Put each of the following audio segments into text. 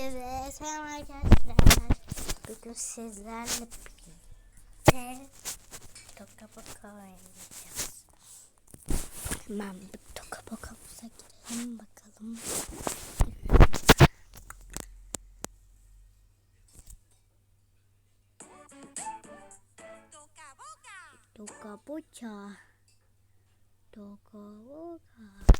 Herkese selam arkadaşlar. Bugün sizlerle birlikte Toka Boka oynayacağız. Hemen bir Toka Boka'mıza girelim bakalım. Toka Boka. Toka Boka.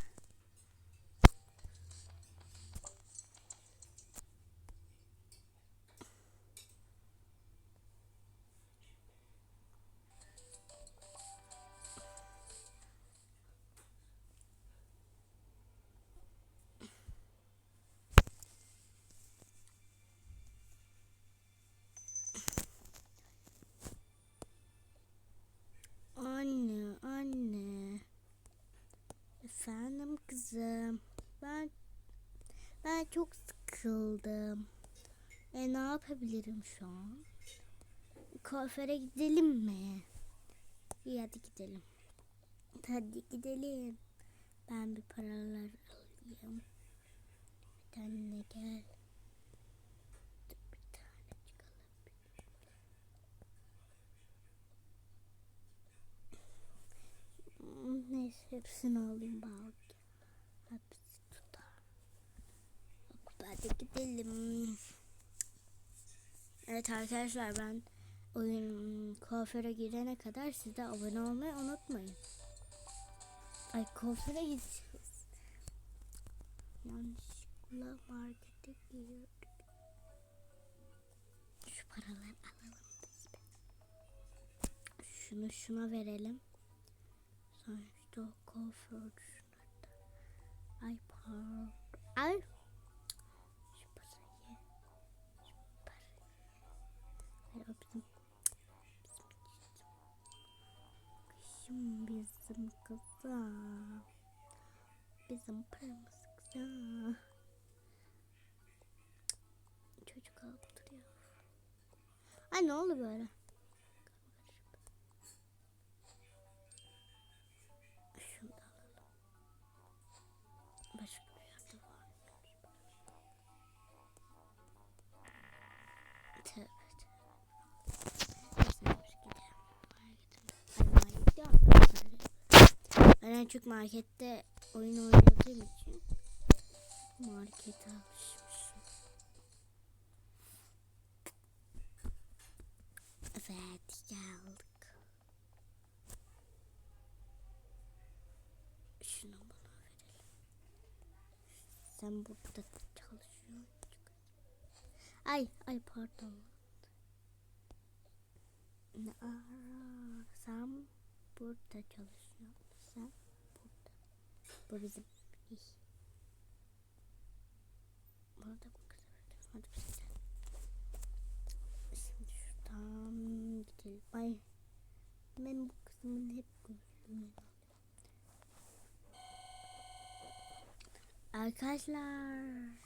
Efendim kızım. Ben ben çok sıkıldım. E ne yapabilirim şu an? Kuaföre gidelim mi? İyi hadi gidelim. Hadi gidelim. Ben bir paralar alayım. Bir tane gel. Hepsini alayım belki. Hepsi tutar. Hadi gidelim. Evet arkadaşlar ben oyun kuaföre girene kadar siz de abone olmayı unutmayın. Ay kuaföre gideceğiz. Yanlışlıkla markete giriyorduk. Şu paraları alalım. Şunu şuna verelim. Sonra şunlarda. Ay pardon. Ay. Şu parayı. Şu parayı. Ver o bizim. Bizim kıza. Bizim paramız kıza. Çocuk alıp duruyor. Ay ne oldu böyle? Ben en çok markette oyun oynadığım için markete alışmışım. Evet geldik. Şunu bana verelim. Sen burada çalışıyorsun. Ay ay pardon. Ne ara sen burada çalışıyorsun. Sen. Bu bizim. Burada bu biz gidelim. Şimdi şuradan gidelim. Ay ben bu kızımın hep gözlüğünü Arkadaşlar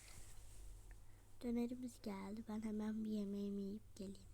dönerimiz geldi. Ben hemen bir yemeğimi yiyip geleyim.